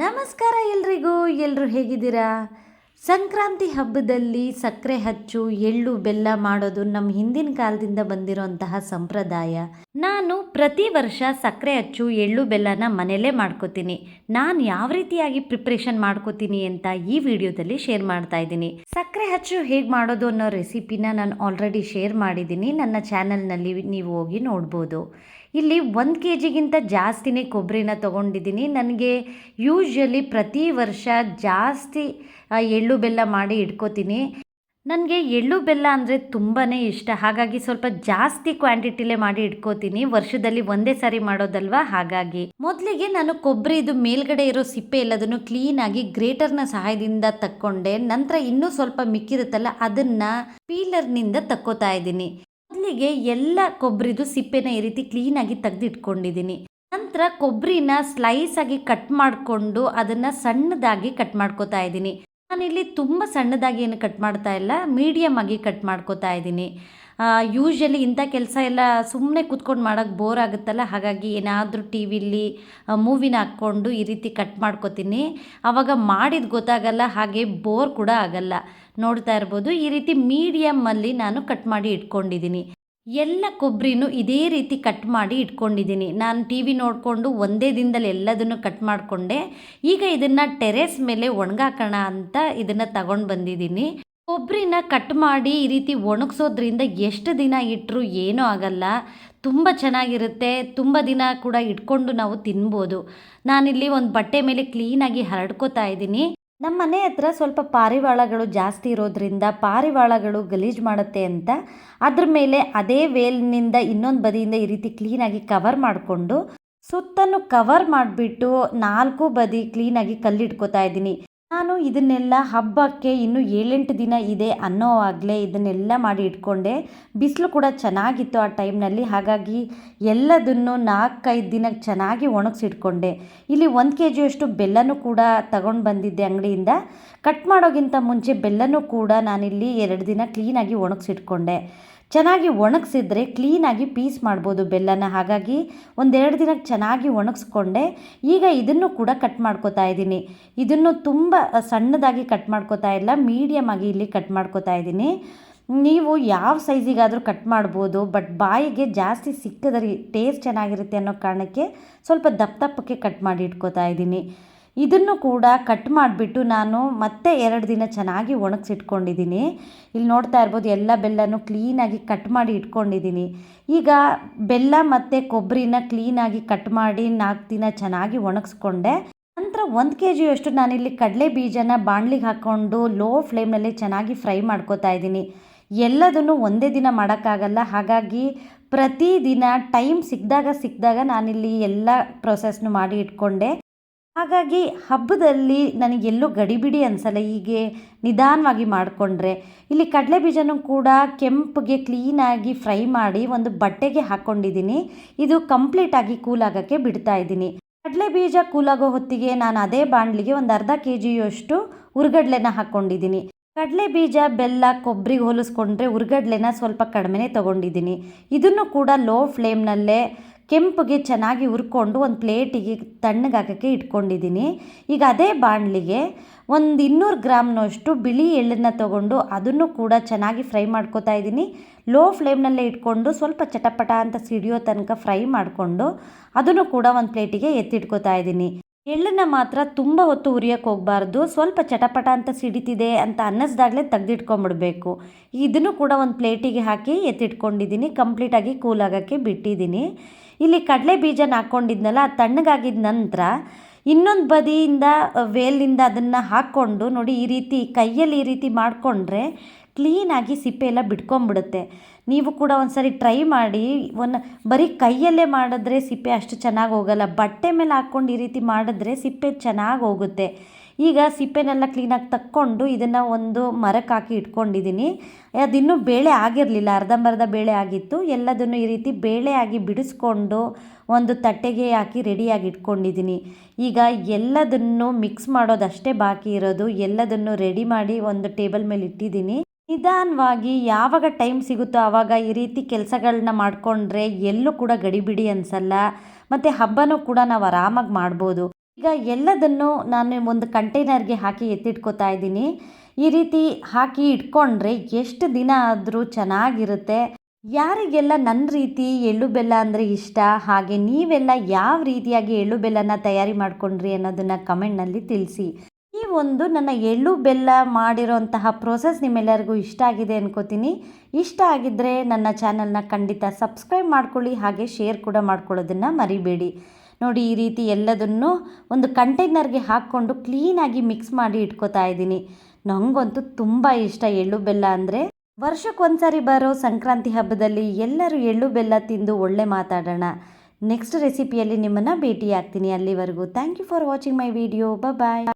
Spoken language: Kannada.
ನಮಸ್ಕಾರ ಎಲ್ರಿಗೂ ಎಲ್ಲರೂ ಹೇಗಿದ್ದೀರಾ? ಸಂಕ್ರಾಂತಿ ಹಬ್ಬದಲ್ಲಿ ಸಕ್ಕರೆ ಹಚ್ಚು, ಎಳ್ಳು, ಬೆಲ್ಲ ಮಾಡೋದು ನಮ್ಮ ಹಿಂದಿನ ಕಾಲದಿಂದ ಬಂದಿರುವಂತಹ ಸಂಪ್ರದಾಯ. ನಾನು ಪ್ರತಿ ವರ್ಷ ಸಕ್ಕರೆ ಹಚ್ಚು, ಎಳ್ಳು, ಬೆಲ್ಲನ ಮನೆಯಲ್ಲೇ ಮಾಡ್ಕೋತೀನಿ. ನಾನು ಯಾವ ರೀತಿಯಾಗಿ ಪ್ರಿಪ್ರೇಷನ್ ಮಾಡ್ಕೋತೀನಿ ಅಂತ ಈ ವಿಡಿಯೋದಲ್ಲಿ ಶೇರ್ ಮಾಡ್ತಾ ಇದ್ದೀನಿ. ಸಕ್ಕರೆ ಹಚ್ಚು ಹೇಗೆ ಮಾಡೋದು ಅನ್ನೋ ರೆಸಿಪಿನ ನಾನು ಆಲ್ರೆಡಿ ಶೇರ್ ಮಾಡಿದ್ದೀನಿ. ನನ್ನ ಚಾನಲ್ನಲ್ಲಿ ನೀವು ಹೋಗಿ ನೋಡ್ಬೋದು. ಇಲ್ಲಿ ಒಂದು ಕೆ ಜಿಗಿಂತ ಜಾಸ್ತಿನೇ ಕೊಬ್ಬರಿನ ತೊಗೊಂಡಿದ್ದೀನಿ. ನನಗೆ ಯೂಶ್ವಲಿ ಪ್ರತಿ ವರ್ಷ ಜಾಸ್ತಿ ಎಳ್ಳು ಬೆಲ್ಲ ಮಾಡಿ ಇಟ್ಕೋತೀನಿ. ನನಗೆ ಎಳ್ಳು ಬೆಲ್ಲ ಅಂದರೆ ತುಂಬಾ ಇಷ್ಟ. ಹಾಗಾಗಿ ಸ್ವಲ್ಪ ಜಾಸ್ತಿ ಕ್ವಾಂಟಿಟಿಲೇ ಮಾಡಿ ಇಟ್ಕೋತೀನಿ. ವರ್ಷದಲ್ಲಿ ಒಂದೇ ಸಾರಿ ಮಾಡೋದಲ್ವಾ? ಹಾಗಾಗಿ. ಮೊದಲಿಗೆ ನಾನು ಕೊಬ್ಬರಿದು ಮೇಲ್ಗಡೆ ಇರೋ ಸಿಪ್ಪೆ ಎಲ್ಲದನ್ನು ಕ್ಲೀನಾಗಿ ಗ್ರೇಟರ್ನ ಸಹಾಯದಿಂದ ತಕ್ಕೊಂಡೆ. ನಂತರ ಇನ್ನೂ ಸ್ವಲ್ಪ ಮಿಕ್ಕಿರುತ್ತಲ್ಲ, ಅದನ್ನು ಪೀಲರ್ನಿಂದ ತಕ್ಕೋತಾ ಇದ್ದೀನಿ. ಮೊದಲಿಗೆ ಎಲ್ಲ ಕೊಬ್ಬರಿದು ಸಿಪ್ಪೆನ ಈ ರೀತಿ ಕ್ಲೀನಾಗಿ ತೆಗೆದಿಟ್ಕೊಂಡಿದ್ದೀನಿ. ನಂತರ ಕೊಬ್ಬರಿನ ಸ್ಲೈಸ್ ಆಗಿ ಕಟ್ ಮಾಡಿಕೊಂಡು ಅದನ್ನು ಸಣ್ಣದಾಗಿ ಕಟ್ ಮಾಡ್ಕೋತಾ ಇದ್ದೀನಿ. ನಾನಿಲ್ಲಿ ತುಂಬ ಸಣ್ಣದಾಗಿ ಏನು ಕಟ್ ಮಾಡ್ತಾ ಇಲ್ಲ ಮೀಡಿಯಮ್ ಆಗಿ ಕಟ್ ಮಾಡ್ಕೋತಾ ಇದ್ದೀನಿ. ಯೂಶ್ವಲಿ ಇಂಥ ಕೆಲಸ ಎಲ್ಲ ಸುಮ್ಮನೆ ಕೂತ್ಕೊಂಡು ಮಾಡೋಕ್ಕೆ ಬೋರ್ ಆಗುತ್ತಲ್ಲ, ಹಾಗಾಗಿ ಏನಾದರೂ ಟಿ ವಿಲಿ ಮೂವಿನ ಹಾಕ್ಕೊಂಡು ಈ ರೀತಿ ಕಟ್ ಮಾಡ್ಕೋತೀನಿ. ಆವಾಗ ಮಾಡಿದ ಗೊತ್ತಾಗಲ್ಲ, ಹಾಗೆ ಬೋರ್ ಕೂಡ ಆಗಲ್ಲ. ನೋಡ್ತಾ ಇರ್ಬೋದು, ಈ ರೀತಿ ಮೀಡಿಯಮ್ಮಲ್ಲಿ ನಾನು ಕಟ್ ಮಾಡಿ ಇಟ್ಕೊಂಡಿದ್ದೀನಿ. ಎಲ್ಲ ಕೊಬ್ಬರಿನೂ ಇದೇ ರೀತಿ ಕಟ್ ಮಾಡಿ ಇಟ್ಕೊಂಡಿದ್ದೀನಿ. ನಾನು ಟಿ ವಿ ನೋಡಿಕೊಂಡು ಒಂದೇ ದಿನದಲ್ಲಿ ಎಲ್ಲದನ್ನು ಕಟ್ ಮಾಡಿಕೊಂಡೆ. ಈಗ ಇದನ್ನು ಟೆರೆಸ್ ಮೇಲೆ ಒಣಗಾಕೋಣ ಅಂತ ಇದನ್ನು ತಗೊಂಡು ಬಂದಿದ್ದೀನಿ. ಕೊಬ್ಬರಿನ ಕಟ್ ಮಾಡಿ ಈ ರೀತಿ ಒಣಗಿಸೋದ್ರಿಂದ ಎಷ್ಟು ದಿನ ಇಟ್ಟರೂ ಏನೂ ಆಗಲ್ಲ. ತುಂಬ ಚೆನ್ನಾಗಿರುತ್ತೆ. ತುಂಬ ದಿನ ಕೂಡ ಇಟ್ಕೊಂಡು ನಾವು ತಿನ್ಬೋದು. ನಾನಿಲ್ಲಿ ಒಂದು ಬಟ್ಟೆ ಮೇಲೆ ಕ್ಲೀನಾಗಿ ಹರಡ್ಕೋತಾ ಇದ್ದೀನಿ. ನಮ್ಮ ಮನೆ ಹತ್ರ ಸ್ವಲ್ಪ ಪಾರಿವಾಳಗಳು ಜಾಸ್ತಿ ಇರೋದ್ರಿಂದ ಪಾರಿವಾಳಗಳು ಗಲೀಜು ಮಾಡುತ್ತೆ ಅಂತ ಅದ್ರ ಮೇಲೆ ಅದೇ ವೇಲ್ನಿಂದ ಇನ್ನೊಂದು ಬದಿಯಿಂದ ಈ ರೀತಿ ಕ್ಲೀನಾಗಿ ಕವರ್ ಮಾಡಿಕೊಂಡು ಸುತ್ತಲೂ ಕವರ್ ಮಾಡಿಬಿಟ್ಟು ನಾಲ್ಕು ಬದಿ ಕ್ಲೀನಾಗಿ ಕಲ್ಲಿಟ್ಕೋತಾ ಇದ್ದೀನಿ. ನಾನು ಇದನ್ನೆಲ್ಲ ಹಬ್ಬಕ್ಕೆ ಇನ್ನು ಏಳೆಂಟು ದಿನ ಇದೆ ಅನ್ನೋವಾಗಲೇ ಇದನ್ನೆಲ್ಲ ಮಾಡಿ ಇಟ್ಕೊಂಡೆ. ಬಿಸಿಲು ಕೂಡ ಚೆನ್ನಾಗಿತ್ತು ಆ ಟೈಮ್ನಲ್ಲಿ. ಹಾಗಾಗಿ ಎಲ್ಲದನ್ನು ನಾಲ್ಕೈದು ದಿನಕ್ಕೆ ಚೆನ್ನಾಗಿ ಒಣಗಿಸಿಟ್ಕೊಂಡೆ. ಇಲ್ಲಿ ಒಂದು ಕೆ ಜಿಯಷ್ಟು ಬೆಲ್ಲನೂ ಕೂಡ ತಗೊಂಡು ಬಂದಿದ್ದೆ ಅಂಗಡಿಯಿಂದ. ಕಟ್ ಮಾಡೋಕ್ಕಿಂತ ಮುಂಚೆ ಬೆಲ್ಲನೂ ಕೂಡ ನಾನಿಲ್ಲಿ ಎರಡು ದಿನ ಕ್ಲೀನಾಗಿ ಒಣಗಿಸಿಟ್ಕೊಂಡೆ. ಚೆನ್ನಾಗಿ ಒಣಗಿಸಿದ್ರೆ ಕ್ಲೀನಾಗಿ ಪೀಸ್ ಮಾಡ್ಬೋದು ಬೆಲ್ಲನ. ಹಾಗಾಗಿ ಒಂದೆರಡು ದಿನ ಚೆನ್ನಾಗಿ ಒಣಗಿಸ್ಕೊಂಡೆ. ಈಗ ಇದನ್ನು ಕೂಡ ಕಟ್ ಮಾಡ್ಕೋತಾ ಇದ್ದೀನಿ. ಇದನ್ನು ತುಂಬ ಸಣ್ಣದಾಗಿ ಕಟ್ ಮಾಡ್ಕೋತಾ ಇಲ್ಲ ಮೀಡಿಯಮ್ ಆಗಿ ಇಲ್ಲಿ ಕಟ್ ಮಾಡ್ಕೋತಾ ಇದ್ದೀನಿ. ನೀವು ಯಾವ ಸೈಜಿಗಾದರೂ ಕಟ್ ಮಾಡ್ಬೋದು ಬಟ್ ಬಾಯಿಗೆ ಜಾಸ್ತಿ ಸಿಕ್ಕದ್ರಿ ಟೇಸ್ಟ್ ಚೆನ್ನಾಗಿರುತ್ತೆ ಅನ್ನೋ ಕಾರಣಕ್ಕೆ ಸ್ವಲ್ಪ ದಪ್ಪ ದಪ್ಪಕ್ಕೆ ಕಟ್ ಮಾಡಿ ಇಟ್ಕೋತಾ ಇದ್ದೀನಿ. ಇದನ್ನು ಕೂಡ ಕಟ್ ಮಾಡಿಬಿಟ್ಟು ನಾನು ಮತ್ತೆ ಎರಡು ದಿನ ಚೆನ್ನಾಗಿ ಒಣಗಿಸಿಟ್ಕೊಂಡಿದ್ದೀನಿ. ಇಲ್ಲಿ ನೋಡ್ತಾ ಇರ್ಬೋದು ಎಲ್ಲ ಬೆಲ್ಲನೂ ಕ್ಲೀನಾಗಿ ಕಟ್ ಮಾಡಿ ಇಟ್ಕೊಂಡಿದ್ದೀನಿ. ಈಗ ಬೆಲ್ಲ ಮತ್ತು ಕೊಬ್ಬರಿನ ಕ್ಲೀನಾಗಿ ಕಟ್ ಮಾಡಿ ನಾಲ್ಕು ದಿನ ಚೆನ್ನಾಗಿ ಒಣಗಿಸ್ಕೊಂಡೆ. ನಂತರ ಒಂದು ಕೆ ಜಿಯಷ್ಟು ನಾನಿಲ್ಲಿ ಕಡಲೆ ಬೀಜನ ಬಾಣಲಿಗೆ ಹಾಕ್ಕೊಂಡು ಲೋ ಫ್ಲೇಮ್ನಲ್ಲಿ ಚೆನ್ನಾಗಿ ಫ್ರೈ ಮಾಡ್ಕೋತಾ ಇದ್ದೀನಿ. ಎಲ್ಲದನ್ನು ಒಂದೇ ದಿನ ಮಾಡೋಕ್ಕಾಗಲ್ಲ. ಹಾಗಾಗಿ ಪ್ರತಿದಿನ ಟೈಮ್ ಸಿಕ್ಕಿದಾಗ ಸಿಕ್ಕಿದಾಗ ನಾನಿಲ್ಲಿ ಎಲ್ಲ ಪ್ರೊಸೆಸ್ನು ಮಾಡಿ ಇಟ್ಕೊಂಡೆ. ಹಾಗಾಗಿ ಹಬ್ಬದಲ್ಲಿ ನನಗೆಲ್ಲೂ ಗಡಿಬಿಡಿ ಅನಿಸಲ್ಲ, ಹೀಗೆ ನಿಧಾನವಾಗಿ ಮಾಡಿಕೊಂಡ್ರೆ. ಇಲ್ಲಿ ಕಡಲೆ ಬೀಜನೂ ಕೂಡ ಕೆಂಪಗೆ ಕ್ಲೀನಾಗಿ ಫ್ರೈ ಮಾಡಿ ಒಂದು ಬಟ್ಟೆಗೆ ಹಾಕ್ಕೊಂಡಿದ್ದೀನಿ ಇದು ಕಂಪ್ಲೀಟಾಗಿ ಕೂಲಾಗೋಕ್ಕೆ ಬಿಡ್ತಾ ಇದ್ದೀನಿ. ಕಡಲೆ ಬೀಜ ಕೂಲಾಗೋ ಹೊತ್ತಿಗೆ ನಾನು ಅದೇ ಬಾಣಲಿಗೆ ಒಂದು ಅರ್ಧ ಕೆ ಜಿಯಷ್ಟು ಉರ್ಗಡ್ಲೆನ ಹಾಕ್ಕೊಂಡಿದ್ದೀನಿ ಕಡಲೆ ಬೀಜ ಬೆಲ್ಲ ಕೊಬ್ಬರಿಗೆ ಹೋಲಿಸ್ಕೊಂಡ್ರೆ ಉರ್ಗಡ್ಲೆನ ಸ್ವಲ್ಪ ಕಡಿಮೆನೇ ತೊಗೊಂಡಿದ್ದೀನಿ. ಇದನ್ನು ಕೂಡ ಲೋ ಫ್ಲೇಮ್ನಲ್ಲೇ ಕೆಂಪಗೆ ಚೆನ್ನಾಗಿ ಹುರ್ಕೊಂಡು ಒಂದು ಪ್ಲೇಟಿಗೆ ತಣ್ಣಗಾಕೋಕ್ಕೆ ಇಟ್ಕೊಂಡಿದ್ದೀನಿ. ಈಗ ಅದೇ ಬಾಣಲಿಗೆ ಒಂದು ಇನ್ನೂರು ಗ್ರಾಮ್ನಷ್ಟು ಬಿಳಿ ಎಳ್ಳನ್ನು ತೊಗೊಂಡು ಅದನ್ನು ಕೂಡ ಚೆನ್ನಾಗಿ ಫ್ರೈ ಮಾಡ್ಕೋತಾ ಇದ್ದೀನಿ. ಲೋ ಫ್ಲೇಮ್ನಲ್ಲೇ ಇಟ್ಕೊಂಡು ಸ್ವಲ್ಪ ಚಟಪಟ ಅಂತ ಸಿಡಿಯೋ ತನಕ ಫ್ರೈ ಮಾಡಿಕೊಂಡು ಅದನ್ನು ಕೂಡ ಒಂದು ಪ್ಲೇಟಿಗೆ ಎತ್ತಿಟ್ಕೋತಾ ಇದ್ದೀನಿ. ಎಳ್ಳನ್ನು ಮಾತ್ರ ತುಂಬ ಹೊತ್ತು ಉರಿಯೋಕ್ಕೆ ಹೋಗಬಾರ್ದು, ಸ್ವಲ್ಪ ಚಟಪಟ ಅಂತ ಸಿಡಿತಿದೆ ಅಂತ ಅನ್ನಿಸ್ದಾಗಲೇ ತೆಗೆದಿಟ್ಕೊಂಬಿಡ್ಬೇಕು. ಇದನ್ನು ಕೂಡ ಒಂದು ಪ್ಲೇಟಿಗೆ ಹಾಕಿ ಎತ್ತಿಟ್ಕೊಂಡಿದ್ದೀನಿ ಕಂಪ್ಲೀಟಾಗಿ ಕೂಲ್ ಆಗೋಕ್ಕೆ ಬಿಟ್ಟಿದ್ದೀನಿ ಇಲ್ಲಿ ಕಡಲೆ ಬೀಜನ ಹಾಕ್ಕೊಂಡಿದ್ನಲ್ಲ ತಣ್ಣಗಾಗಿದ ನಂತರ ಇನ್ನೊಂದು ಬದಿಯಿಂದ ವೇಲಿಂದ ಅದನ್ನು ಹಾಕ್ಕೊಂಡು ನೋಡಿ ಈ ರೀತಿ, ಕೈಯಲ್ಲಿ ಈ ರೀತಿ ಮಾಡಿಕೊಂಡ್ರೆ ಕ್ಲೀನಾಗಿ ಸಿಪ್ಪೆ ಎಲ್ಲ ಬಿಟ್ಕೊಂಬಿಡುತ್ತೆ. ನೀವು ಕೂಡ ಒಂದು ಟ್ರೈ ಮಾಡಿ. ಒಂದು ಬರೀ ಕೈಯಲ್ಲೇ ಮಾಡಿದ್ರೆ ಸಿಪ್ಪೆ ಅಷ್ಟು ಚೆನ್ನಾಗಿ ಹೋಗಲ್ಲ. ಬಟ್ಟೆ ಮೇಲೆ ಹಾಕ್ಕೊಂಡು ಈ ರೀತಿ ಮಾಡಿದ್ರೆ ಸಿಪ್ಪೆ ಚೆನ್ನಾಗಿ ಹೋಗುತ್ತೆ. ಈಗ ಸಿಪ್ಪೆನೆಲ್ಲ ಕ್ಲೀನಾಗಿ ತಕ್ಕೊಂಡು ಇದನ್ನು ಒಂದು ಮರಕ್ಕೆ ಹಾಕಿ ಇಟ್ಕೊಂಡಿದ್ದೀನಿ ಅದಿನ್ನೂ ಬೇಳೆ ಆಗಿರಲಿಲ್ಲ. ಅರ್ಧಂಬರ್ಧ ಬೇಳೆ ಆಗಿತ್ತು. ಎಲ್ಲದನ್ನು ಈ ರೀತಿ ಬೇಳೆ ಆಗಿ ಬಿಡಿಸ್ಕೊಂಡು ಒಂದು ತಟ್ಟೆಗೆ ಹಾಕಿ ರೆಡಿಯಾಗಿ ಇಟ್ಕೊಂಡಿದ್ದೀನಿ ಈಗ ಎಲ್ಲದನ್ನು ಮಿಕ್ಸ್ ಮಾಡೋದಷ್ಟೇ ಬಾಕಿ ಇರೋದು. ಎಲ್ಲದನ್ನು ರೆಡಿ ಮಾಡಿ ಒಂದು ಟೇಬಲ್ ಮೇಲೆ ಇಟ್ಟಿದ್ದೀನಿ ನಿಧಾನವಾಗಿ ಯಾವಾಗ ಟೈಮ್ ಸಿಗುತ್ತೋ ಆವಾಗ ಈ ರೀತಿ ಕೆಲಸಗಳನ್ನ ಮಾಡಿಕೊಂಡ್ರೆ ಎಲ್ಲೂ ಕೂಡ ಗಡಿಬಿಡಿ ಅನಿಸಲ್ಲ. ಮತ್ತು ಹಬ್ಬನೂ ಕೂಡ ನಾವು ಆರಾಮಾಗಿ ಮಾಡ್ಬೋದು. ಈಗ ಎಲ್ಲದನ್ನು ನಾನು ಒಂದು ಕಂಟೈನರ್ಗೆ ಹಾಕಿ ಎತ್ತಿಟ್ಕೋತಾ ಇದ್ದೀನಿ. ಈ ರೀತಿ ಹಾಕಿ ಇಟ್ಕೊಂಡ್ರೆ ಎಷ್ಟು ದಿನ ಆದರೂ ಚೆನ್ನಾಗಿರುತ್ತೆ. ಯಾರಿಗೆಲ್ಲ ನನ್ನ ರೀತಿ ಎಳ್ಳು ಬೆಲ್ಲ ಅಂದರೆ ಇಷ್ಟ, ಹಾಗೆ ನೀವೆಲ್ಲ ಯಾವ ರೀತಿಯಾಗಿ ಎಳ್ಳು ಬೆಲ್ಲನ ತಯಾರಿ ಮಾಡ್ಕೊಂಡ್ರಿ ಅನ್ನೋದನ್ನು ಕಮೆಂಟ್ನಲ್ಲಿ ತಿಳಿಸಿ. ಒಂದು ನನ್ನ ಎಳ್ಳು ಬೆಲ್ಲ ಮಾಡಿರೋಂತಹ ಪ್ರೋಸೆಸ್ ನಿಮ್ಮೆಲ್ಲರಿಗೂ ಇಷ್ಟ ಆಗಿದೆ ಅನ್ಕೋತೀನಿ. ಇಷ್ಟ ಆಗಿದ್ದರೆ ನನ್ನ ಚಾನಲ್ನ ಖಂಡಿತ ಸಬ್ಸ್ಕ್ರೈಬ್ ಮಾಡ್ಕೊಳ್ಳಿ, ಹಾಗೆ ಶೇರ್ ಕೂಡ ಮಾಡ್ಕೊಳ್ಳೋದನ್ನು ಮರಿಬೇಡಿ. ನೋಡಿ, ಈ ರೀತಿ ಎಲ್ಲದನ್ನು ಒಂದು ಕಂಟೈನರ್ಗೆ ಹಾಕ್ಕೊಂಡು ಕ್ಲೀನಾಗಿ ಮಿಕ್ಸ್ ಮಾಡಿ ಇಟ್ಕೋತಾ ಇದ್ದೀನಿ. ನನಗಂತೂ ತುಂಬ ಇಷ್ಟ ಎಳ್ಳು ಬೆಲ್ಲ ಅಂದರೆ. ವರ್ಷಕ್ಕೊಂದ್ಸರಿ ಬರೋ ಸಂಕ್ರಾಂತಿ ಹಬ್ಬದಲ್ಲಿ ಎಲ್ಲರೂ ಎಳ್ಳು ಬೆಲ್ಲ ತಿಂದು ಒಳ್ಳೆ ಮಾತಾಡೋಣ. ನೆಕ್ಸ್ಟ್ ರೆಸಿಪಿಯಲ್ಲಿ ನಿಮ್ಮನ್ನು ಭೇಟಿ ಆಗ್ತೀನಿ ಅಲ್ಲಿವರೆಗೂ. Thank you for watching my video bye